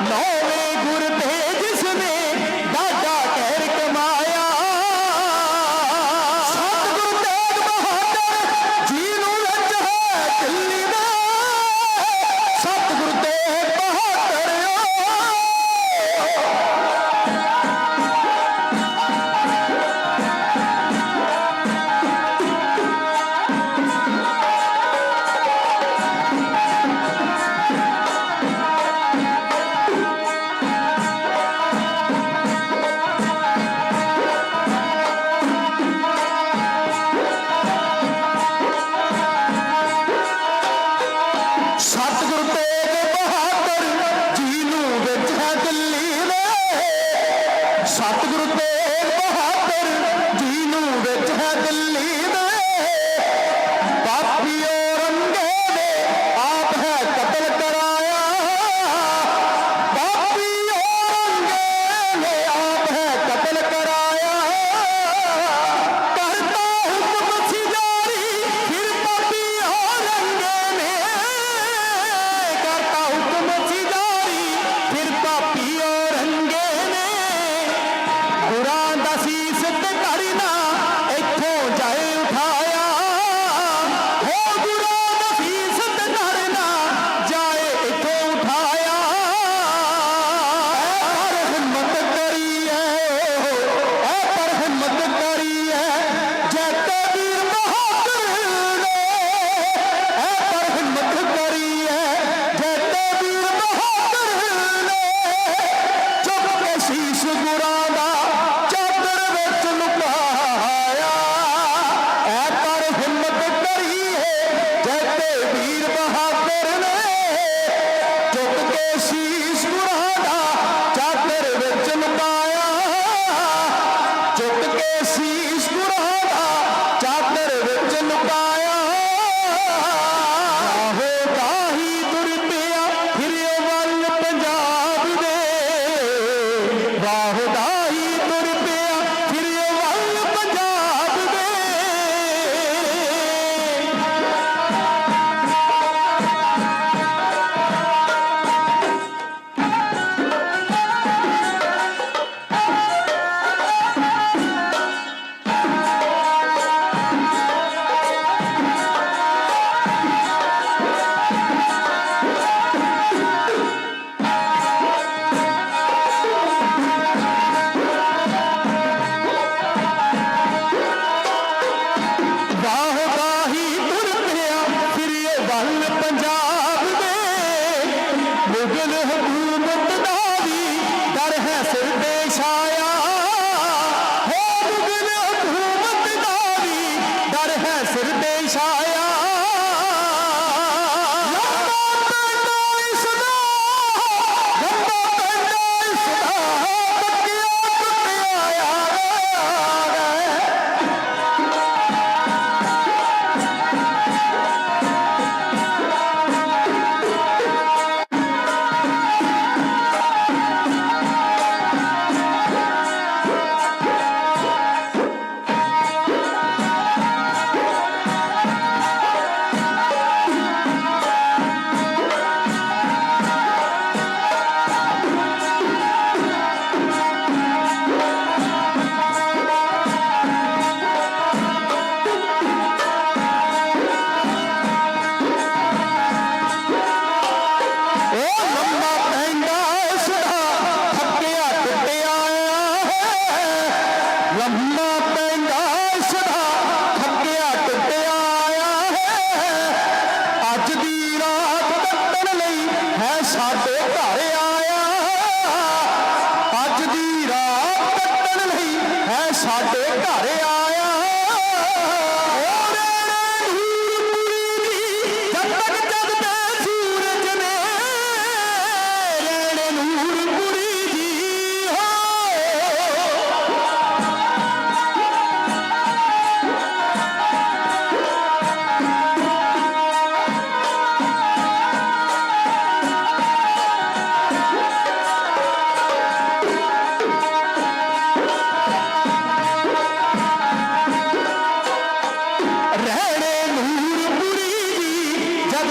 No. ਦੇ ਸਤਿਗੁਰੂ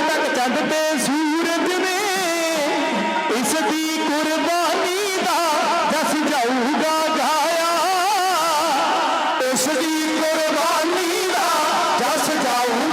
ਤੱਕ ਚੰਦ ਤੇ ਸੂਰਜ ਨੇ ਇਸ ਦੀ ਕੁਰਬਾਨੀ ਦਾ ਜਸ ਜਾਊਗਾ ਗਾਇਆ ਇਸ ਦੀ ਕੁਰਬਾਨੀ ਦਾ ਜਸ ਜਾਊਗਾ